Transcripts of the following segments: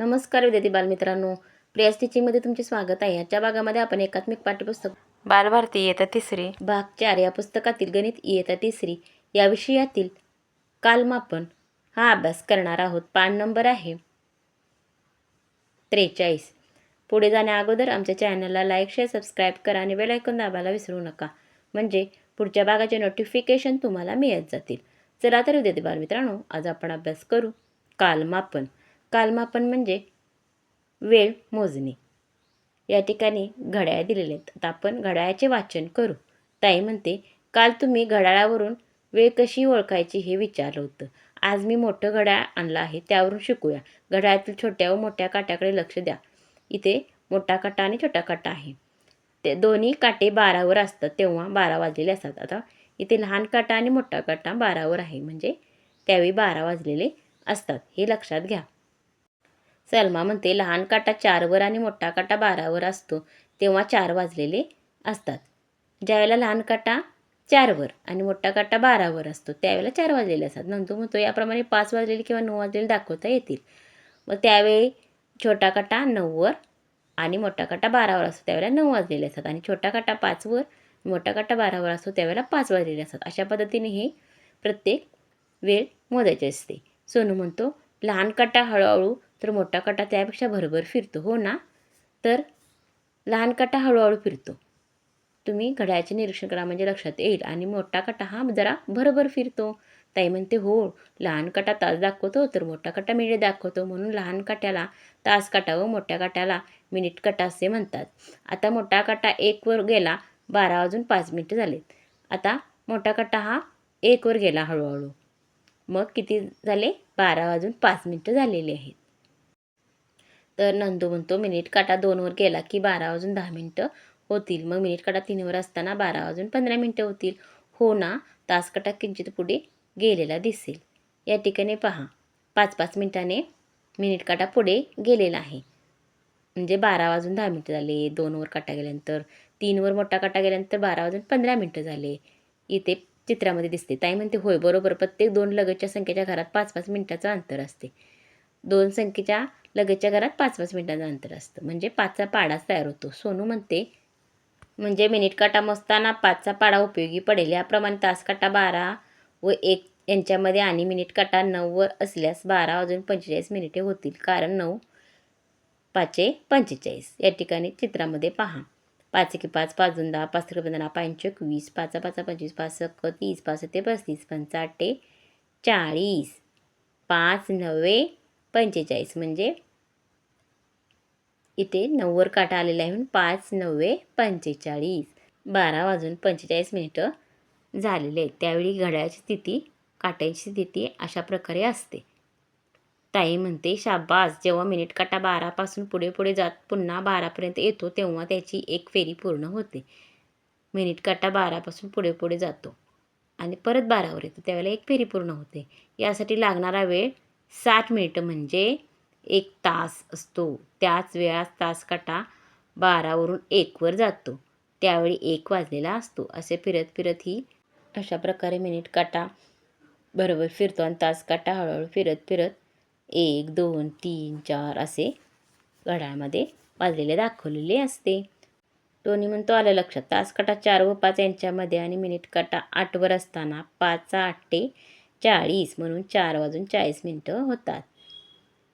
नमस्कार विद्यार्थी बालमित्रांनो. प्रिया स्टिचिंगमध्ये तुमचे स्वागत आहे. याच्या भागामध्ये आपण एकात्मिक पाठ्यपुस्तक बालभारती इयत्ता तिसरी. भाग चार या पुस्तकातील गणित इयत्ता तिसरी या विषयातील कालमापन हा अभ्यास करणार आहोत. पान नंबर आहे त्रेचाळीस. पुढे जाण्या अगोदर आमच्या चॅनलला लाईक शेअर सबस्क्राईब करा आणि बेल ऐकून दाबायला विसरू नका. म्हणजे पुढच्या भागाचे नोटिफिकेशन तुम्हाला मिळत जातील. चला तर विद्यार्थी बालमित्रांनो आज आपण अभ्यास करू कालमापन. कालमापन म्हणजे वेळ मोजणे. या ठिकाणी घड्याळ दिलेले आहेत. आता आपण घड्याळाचे वाचन करू. ताई म्हणते काल तुम्ही घड्याळावरून वेळ कशी ओळखायची हे विचारलं होतं. आज मी मोठं घड्याळ आणलं आहे त्यावरून शिकूया. घड्याळातील छोट्या व मोठ्या काट्याकडे लक्ष द्या. इथे मोठा काटा आणि छोटा काटा आहे. ते दोन्ही काटे बारावर असतात तेव्हा बारा वाजलेले असतात. आता इथे लहान काटा आणि मोठा काटा बारावर आहे. म्हणजे त्यावेळी बारा वाजलेले असतात. हे लक्षात घ्या. सलमा म्हणते लहान काटा चारवर आणि मोठा काटा बारावर असतो तेव्हा चार वाजलेले असतात. ज्यावेळेला लहान काटा चारवर आणि मोठा काटा बारावर असतो त्यावेळेला चार वाजलेले असतात. नंतर म्हणतो याप्रमाणे पाच वाजलेले किंवा नऊ वाजलेले दाखवता येतील. मग त्यावेळी छोटा काटा नऊवर आणि मोठा काटा बारावर असतो त्यावेळेला नऊ वाजलेले असतात. आणि छोटा काटा पाचवर मोठा काटा बारावर असतो त्यावेळेला पाच वाजलेले असतात. अशा पद्धतीने हे प्रत्येक वेळ मोजायची असते. सोनू म्हणतो लहान काटा हळूहळू तर मोठा काटा त्यापेक्षा भरभर फिरतो हो ना? तर लहान काटा हळूहळू फिरतो. तुम्ही घड्याळाचे निरीक्षण करा म्हणजे लक्षात येईल. आणि मोठा काटा हा जरा भरभर फिरतो. ताई म्हणते हो लहान काटा तास दाखवतो तर मोठा काटा मिनिट दाखवतो. म्हणून लहान काट्याला तास काटा व मोठ्या काट्याला मिनिट काटा असे म्हणतात. आता मोठा काटा एकवर गेला बारा वाजून पाच मिनिटं झालेत. आता मोठा काटा हा एकवर गेला हळूहळू. मग किती झाले? बारा वाजून पाच मिनिटं झालेली आहेत. तर नंदू म्हणतो मिनिट काटा दोनवर गेला की बारा वाजून दहा मिनटं होतील. मग मिनिट काटा तीनवर असताना बारा वाजून पंधरा मिनटं होतील. हो ना तास काटा किंचित पुढे गेलेला दिसेल. या ठिकाणी पहा पाच पाच मिनिटाने मिनिट काटा पुढे गेलेला आहे. म्हणजे बारा वाजून दहा मिनटं झाले दोनवर काटा गेल्यानंतर तीनवर मोठा काटा गेल्यानंतर बारा वाजून पंधरा मिनटं झाले. इथे चित्रामध्ये दिसते ताई म्हणते होय बरोबर प्रत्येक दोन लगतच्या संख्येच्या घरात पाच पाच मिनिटाचं अंतर असते. दोन संख्येच्या लगेचच्या घरात पाच पाच मिनिटांचं अंतर असतं. म्हणजे पाचचा पाडाच तयार होतो. सोनू म्हणते म्हणजे मिनिट काटा मोजताना पाचचा पाडा उपयोगी पडेल. याप्रमाणे तास काटा बारा व एक यांच्यामध्ये आणि मिनिट काटा नऊवर असल्यास बारा अजून पंचेचाळीस मिनिटे होतील. कारण नऊ पाचशे पंचेचाळीस. या ठिकाणी चित्रामध्ये पहा. पाच की पाच पाच दोन दहा पाच त्रिक पंधरा पाच वीस पाच पाच पंचवीस पाच सक तीस पाच ते पस्तीस पंचाटे चाळीस पाच नव्वे पंचेचाळीस म्हणजे इथे नऊवर काटा आलेला आहे म्हणून पाच नव्वे पंचेचाळीस. बारा वाजून पंचेचाळीस मिनिटं झालेले आहेत. त्यावेळी घड्याळाची स्थिती काट्यांची स्थिती अशा प्रकारे असते. ताई म्हणते शाबास जेव्हा मिनिट काटा बारापासून पुढे पुढे जात पुन्हा बारापर्यंत येतो तेव्हा त्याची एक फेरी पूर्ण होते. मिनिट काटा बारापासून पुढे पुढे जातो आणि परत बारावर येतो त्यावेळेला एक फेरी पूर्ण होते. यासाठी लागणारा वेळ साठ मिनिटं म्हणजे एक तास असतो. त्याच वेळात तासकाटा बारावरून एकवर जातो. त्यावेळी एक वाजलेला असतो. असे फिरत फिरत ही अशा प्रकारे मिनिट काटा बरोबर फिरतो आणि तास काटा हळूहळू फिरत फिरत एक दोन तीन चार असे घड्याळमध्ये वाजलेले दाखवलेले असते. दोन्ही म्हणतो आलं लक्षात. तास काटा चार व पाच यांच्यामध्ये आणि मिनिट काटा आठवर असताना पाचचा ते चाळीस म्हणून चार वाजून चाळीस मिनटं होतात.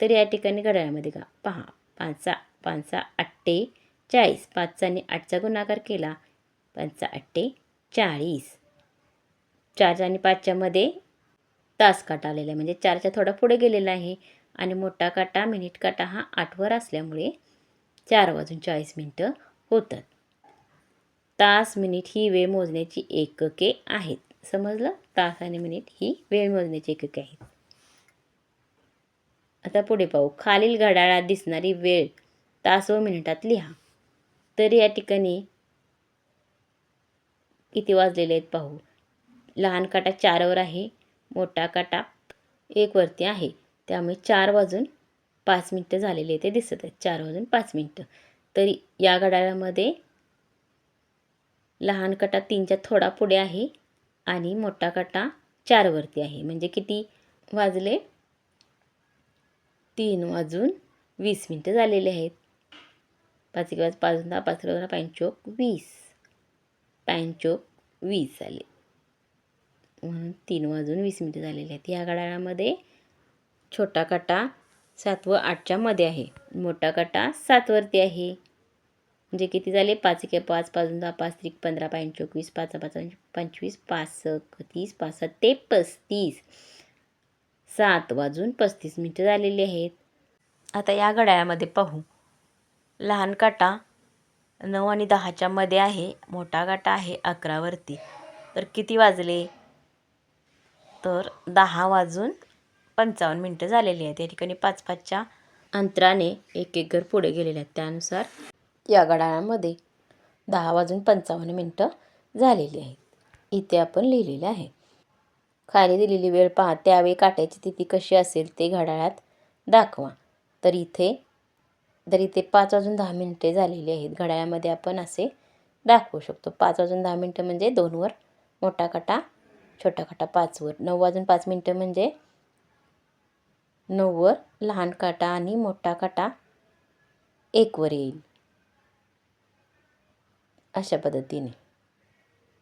तर या ठिकाणी घड्याळामध्ये का? पहा पाचचा पाचचा आठे चाळीस पाचचा आठचा गुणाकार केला. पाचचा आठे चाळीस. चारच्या आणि पाचच्यामध्ये तास काटा आलेला आहे. म्हणजे चारच्या थोडा पुढे गेलेला आहे. आणि मोठा काटा मिनिट काटा हा आठवर असल्यामुळे चार वाजून चाळीस मिनटं होतात. तास मिनिट ही वेळ मोजण्याची एकके आहेत. समजलं? तास आणि मिनिट ही वेळ मोजण्याची एकके आहेत. आता पुढे पाहू. खालील घड्याळात दिसणारी वेळ. तास व मिनिटात लिहा. तर या ठिकाणी किती वाजलेले आहेत पाहू. लहान काटा चारवर आहे. मोठा काटा एकवरती आहे. त्यामुळे चार वाजून पाच मिनटं झालेले ते दिसत आहेत. चार वाजून पाच मिनटं. तरी या घड्याळामध्ये लहान काटा तीनच्या थोडा पुढे आहे. आणि मोठा काटा चारवरती आहे. म्हणजे किती वाजले? तीन वाजून वीस मिनटं झालेले आहेत. पाच एक वाज पाच दहा पाच दहा पंचोक वीस. पंचोक वीस झाले. म्हणून तीन वाजून वीस मिनटं झालेले आहेत. या घड्याळामध्ये छोटा काटा सात व आठच्या मध्ये आहे. मोठा काटा सातवरती आहे. म्हणजे किती झाले? पाच एक पाच पाच दहा पाच त्रिक पंधरा पाच चोवीस पाच पाच पंचवीस पाच तीस पाच सात ते पस्तीस. सात वाजून पस्तीस मिनटं झालेली आहेत. आता या घड्याळामध्ये पाहू. लहान काटा नऊ आणि दहाच्या मध्ये आहे मोठा काटा आहे अकरावरती. तर किती वाजले? तर दहा वाजून पंचावन्न मिनटं झालेली आहेत. या ठिकाणी पाच पाचच्या अंतराने एक एक घर पुढे गेलेले आहेत. त्यानुसार या घड्याळामध्ये दहा वाजून पंचावन्न मिनटं झालेली आहेत. इथे आपण लिहिलेले आहे. खाली दिलेली वेळ पहा. त्यावेळी काट्याची तिथी कशी असेल ते घड्याळात दाखवा. तर इथे तर इथे पाच वाजून दहा मिनटे झालेली आहेत. घड्याळामध्ये आपण असे दाखवू शकतो. पाच वाजून दहा मिनटं म्हणजे दोनवर मोठा काटा छोटा काटा पाचवर. नऊ वाजून पाच मिनटं म्हणजे नऊवर लहान काटा आणि मोठा काटा एकवर येईल. अशा पद्धतीने.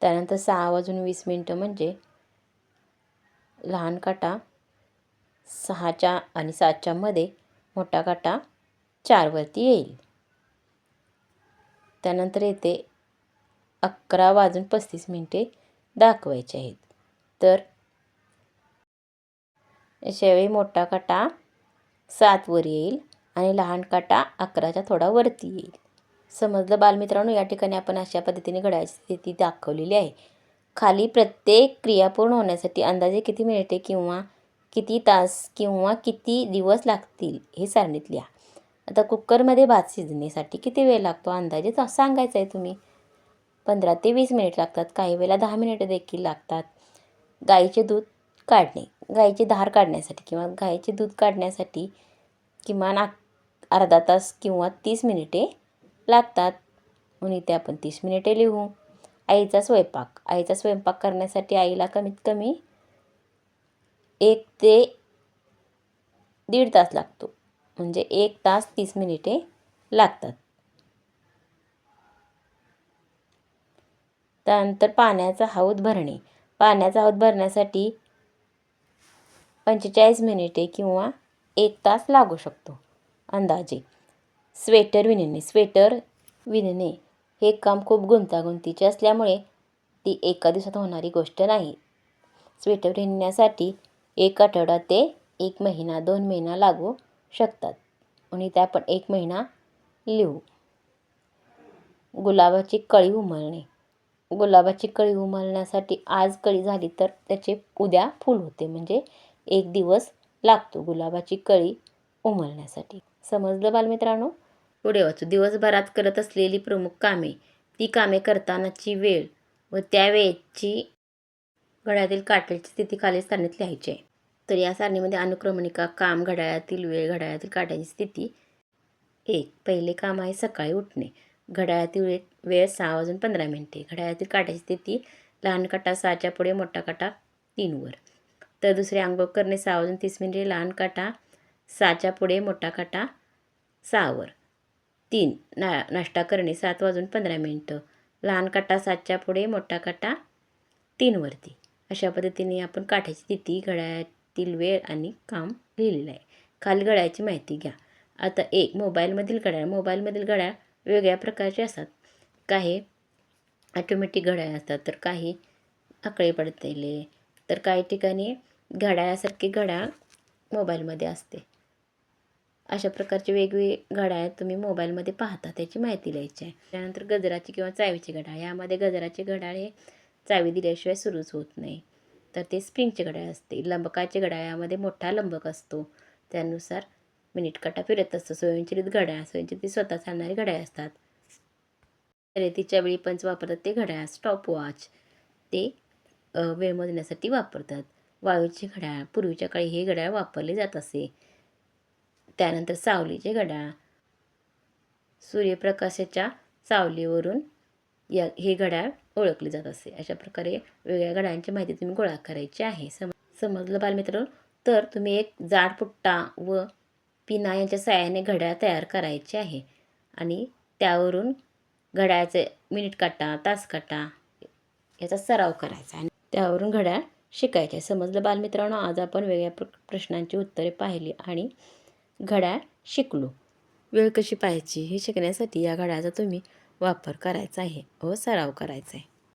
त्यानंतर सहा वाजून वीस मिनटं म्हणजे लहान काटा सहाच्या आणि सातच्या मध्ये मोठा काटा चारवरती येईल. त्यानंतर येते अकरा वाजून पस्तीस मिनटे दाखवायचे आहेत. तर अशावेळी मोठा काटा सातवर येईल आणि लहान काटा अकराच्या थोडा वरती येईल. समजलं? बालमित्रांनो या ठिकाणी आपण अशा पद्धतीने घड्याळाची स्थिती दाखवलेली आहे. खाली प्रत्येक क्रिया पूर्ण होण्यासाठी अंदाजे किती मिनिटे किंवा किती तास किंवा किती दिवस लागतील हे सारणीत लिहा. आता कुकरमध्ये भात शिजण्यासाठी किती वेळ लागतो? अंदाजे सांगायचं आहे तुम्ही. पंधरा ते वीस मिनिट लागतात. काही वेळेला दहा मिनिटं देखील लागतात. गाईचे दूध काढणे. गाईची धार काढण्यासाठी किंवा गाईचे दूध काढण्यासाठी किमान आ- अर्धा तास किंवा तीस मिनिटे लागतात. म्हणून इथे आपण तीस मिनिटे लिहू. आईचा स्वयंपाक. आईचा स्वयंपाक करण्यासाठी आईला कमीत कमी एक ते दीड तास लागतो. म्हणजे एक तास तीस मिनिटे लागतात. त्यानंतर पाण्याचा हौद भरणे. पाण्याचा हौद भरण्यासाठी पंचेचाळीस मिनिटे किंवा एक तास लागू शकतो अंदाजे. स्वेटर विणणे स्वेटर विणणे हे काम खूप गुंतागुंतीचे असल्यामुळे ती एका दिवसात होणारी गोष्ट नाही. स्वेटर विणण्यासाठी एक आठवडा ते एक महिना दोन महिना लागू शकतात आणि त्या आपण एक महिना लिहू. गुलाबाची कळी उमलणे. गुलाबाची कळी उमलण्यासाठी आज कळी झाली तर त्याचे उद्या फूल होते म्हणजे एक दिवस लागतो गुलाबाची कळी उमलण्यासाठी. समजलं बालमित्रांनो? पुढे वाचू दिवसभरात करत असलेली प्रमुख कामे ती कामे करतानाची वेळ व त्या वेळेची घड्याळातील काट्याची स्थिती खाली सारणीत लिहायची आहे. तर या सारणीमध्ये अनुक्रमणिका काम घड्याळातील वेळ घड्याळातील काट्याची स्थिती. एक पहिले काम आहे सकाळी उठणे. घड्याळातील वेळ वेळ सहा वाजून पंधरा मिनिटे. घड्याळातील काट्याची स्थिती लहान काटा सहाच्या पुढे मोठा काटा तीनवर. तर दुसरे आंघोळ करणे सहा वाजून तीस मिनिटे. लहान काटा सहाच्या पुढे मोठा काटा सहावर. तीन. ना नाश्ता करणे सात वाजून पंधरा मिनटं. लहान काटा सातच्या पुढे मोठा काटा तीनवरती अशा पद्धतीने आपण काठ्याची तिथी घड्याळातील वेळ आणि काम लिहिलेलं आहे. खाली घड्याळाची माहिती घ्या. आता एक मोबाईलमधील घड्याळ मोबाईलमधील घड्याळ वेगळ्या प्रकारचे असतात. काही ॲटोमॅटिक घड्याळ असतात तर काही आकळे पडतेले. तर काही ठिकाणी घड्याळासारखे घड्याळ मोबाईलमध्ये असते. अशा प्रकारचे वेगवेगळे घड्याळ तुम्ही मोबाईलमध्ये पाहता त्याची माहिती लिहायची आहे. त्यानंतर गजराची किंवा चावीचे घड्याळ यामध्ये गजराचे घड्याळ हे चावी दिल्याशिवाय सुरूच होत नाही. तर ते स्प्रिंगचे घड्याळ असते. लंबकाचे घड्याळ यामध्ये मोठा लंबक असतो. त्यानुसार मिनिट काटा फिरत असतो. स्वयंचलित घड्याळ स्वयंचलित स्वतः चालणारे घड्याळ असतात. शर्यतीच्या वेळी पंच वापरतात ते घड्याळ स्टॉप वॉच ते वेळ मोजण्यासाठी वापरतात. वाळूचे घड्याळ पूर्वीच्या काळी हे घड्याळ वापरले जात असे. त्यानंतर सावलीचे घड्याळ. सूर्यप्रकाशाच्या सावलीवरून या हे घड्याळ ओळखले जात असे. अशा प्रकारे वेगळ्या घड्याळांची माहिती तुम्ही गोळा करायची आहे. सम समजलं बालमित्र? तर तुम्ही एक जाड पुट्टा व पिना यांच्या सहाय्याने घड्याळ तयार करायचे आहे. आणि त्यावरून घड्याळाचे मिनिट काटा तास काटा याचा सराव करायचा आणि त्यावरून घड्याळ शिकायचे समजलं बालमित्रांनो? आज आपण वेगळ्या प्र प्रश्नांची उत्तरे पाहिली आणि घड्याळ शिकलो. वेळ कशी पाहायची हे शिकण्यासाठी या घड्याळाचा तुम्ही वापर करायचा आहे व सराव करायचा आहे.